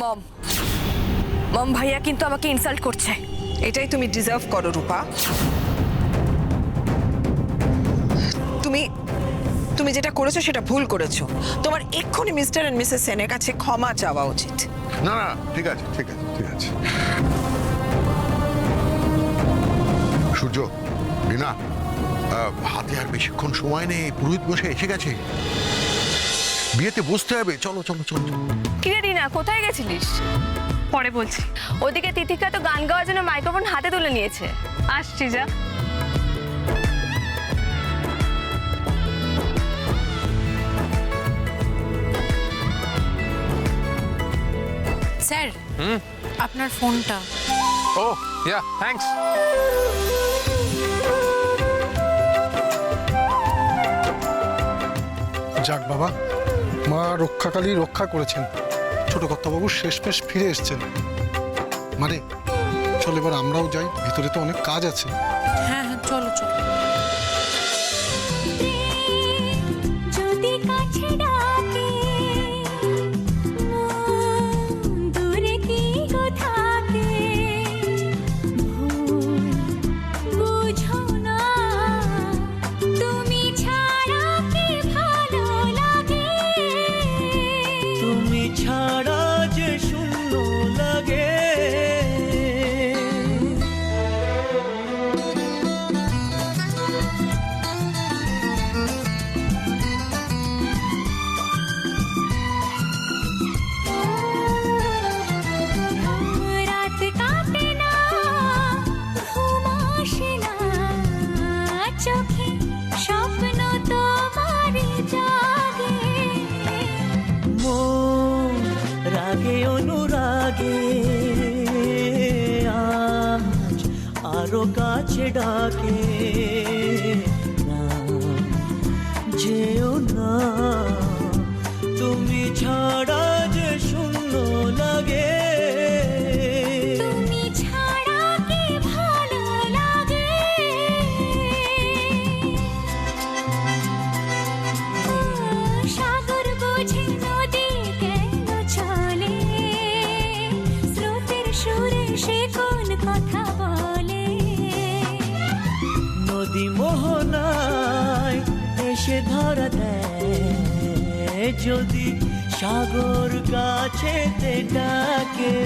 মম মম ভাইয়া কিন্তু আমাকে ইনসাল্ট করছে। এটাই তুমি ডিজার্ভ করো রূপা। তুমি তুমি যেটা করেছ সেটা ভুল করেছ। তোমার এক্ষুনি মিস্টার এন্ড মিসেস সেনের কাছে ক্ষমা চাওয়া উচিত। না না ঠিক আছে ঠিক আছে ঠিক আছে। সূর্য বিনা আহ, হাতে আর বেশিক্ষণ সময় নেই। পুরোহিত বসে এসে গেছে। বিয়েতে বসতে হবে। চলো চলো চলো চলো। কোথায় গেছিলিস? পরে বলছি। ওদিকে তিথিকা তো গান গাওয়ার জন্য মাইক্রোফোন হাতে তুলে নিয়েছে। আসছি যা। স্যার আপনার ফোনটা। Oh, yeah, thanks. যাক বাবা মা রক্ষাকালী রক্ষা করেছেন। ছোট কর্তাবাবু শেষমেশ ফিরে এসছেন। মানে চল এবার আমরাও যাই, ভিতরে তো অনেক কাজ আছে। হ্যাঁ হ্যাঁ কাছে ডাকে। না যেও এসে ধরা দেয়। যদি সাগর কাছে ডাকে